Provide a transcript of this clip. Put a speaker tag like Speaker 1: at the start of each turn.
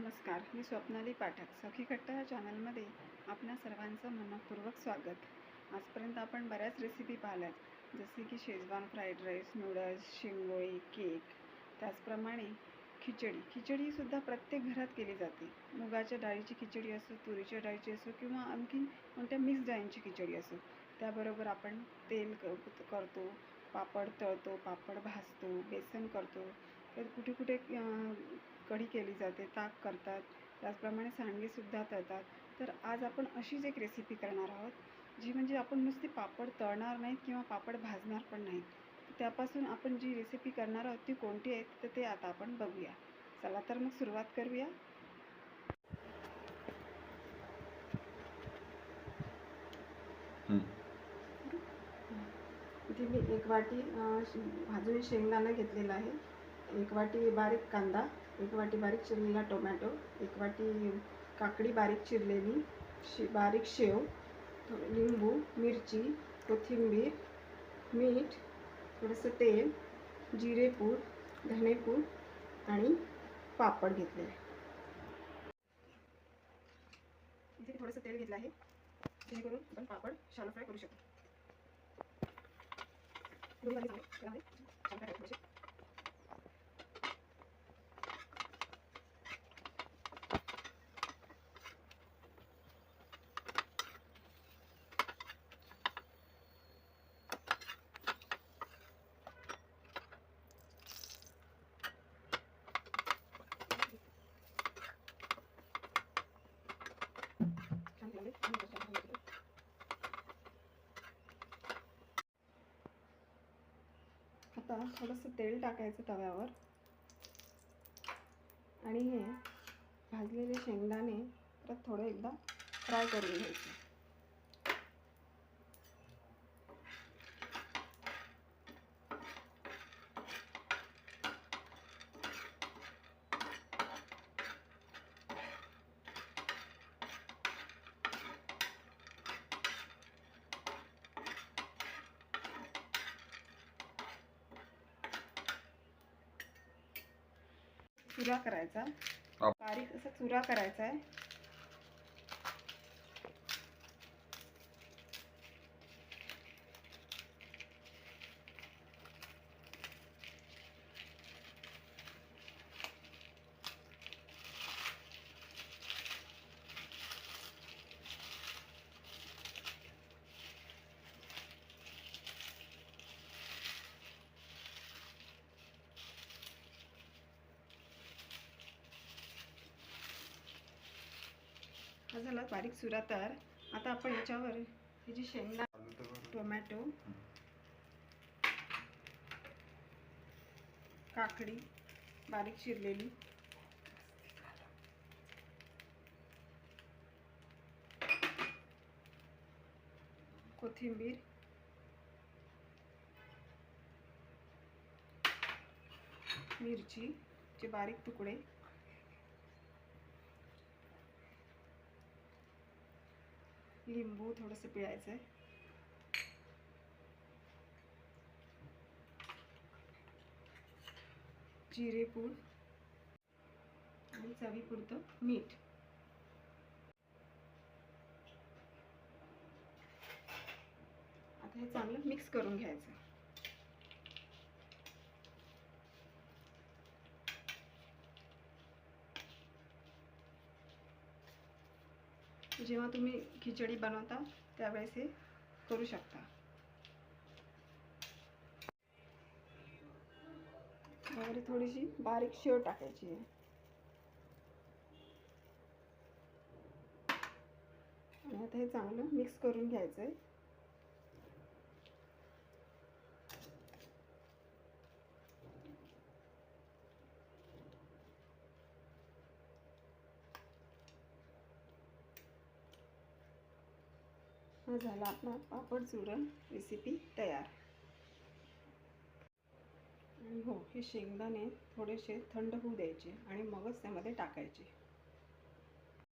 Speaker 1: नमस्कार मी स्वप्नाली पाठक. सखी खट्टा या चॅनलमध्ये आपणा सर्वांचं मनपूर्वक स्वागत. आजपर्यंत आपण बऱ्याच रेसिपी पाहिल्यात जसे की शेजवान फ्राईड राईस नूडल्स शिंगोळी केक त्याचप्रमाणे खिचडी. खिचडीसुद्धा प्रत्येक घरात केली जाते. मुगाच्या डाळीची खिचडी असो तुरीच्या डाळीची असो किंवा आणखीन कोणत्या मिक्स डाळींची खिचडी असो त्याबरोबर आपण तेल क करतो पापड तळतो पापड भाजतो बेसन करतो. तर कुठे कुठे कढी केली जाते ताक करतात त्याचप्रमाणे सांडगेसुद्धा तळतात. तर आज आपण अशीच एक रेसिपी करणार आहोत जी म्हणजे आपण नुसती पापड तळणार नाहीत किंवा पापड भाजणार पण नाहीत. त्यापासून आपण जी रेसिपी करणार आहोत ती कोणती आहे तर ते आता आपण बघूया. चला तर मग सुरुवात करूया. इथे मी एक वाटी भाजून शेंगदाणा घेतलेला आहे. एक वाटी बारीक कांदा. एक वाटी बारीक चिरलेला टोमॅटो एक वाटी काकडी बारीक चिरलेली शे बारीक शेव थोडं लिंबू मिरची कोथिंबीर मीठ थोडंसं तेल जिरेपूड धणेपूड आणि पापड घेतले आहे. इथे थोडंसं तेल घेतलं आहे. जेणेकरून आपण पापड शालो फ्राय करू शकतो दोन्ही बाजूला चांगले त्यामध्ये शालो फ्राय करायचे थोडेसे. छान तेलामध्ये छान भाजून टाकून घेतलं. आता थोडंसं तेल टाकायचं तव्यावर. आणि हे भाजलेले शेंगदाणे परत थोडं एकदा फ्राय करून घ्यायचे. चुरा करायचा. बारीक असा चुरा करायचा आहे हा झाला बारीक चुरा तयार. आता आपण याच्यावर ही जी शेंगदा टोमॅटो काकडी बारीक शिरलेली कोथिंबीर. मिरची चे बारीक तुकडे. लिंबू थोडंसं पिळायचं आहे जिरेपूड आणि चवीपुरतं मीठ. आता हे चांगलं मिक्स करून घ्यायचं. जेव्हा तुम्ही खिचडी बनवता त्यावेळेस हे करू शकता. वगैरे थोडीशी बारीक शेव टाकायची आहे. आणि आता हे चांगलं मिक्स करून घ्यायचं आहे हा झाला आपला पापड चुरण रेसिपी तयार. आणि हो हे शेंगदाणे थोडेसे थंड होऊ द्यायचे आणि मगच त्यामध्ये टाकायचे.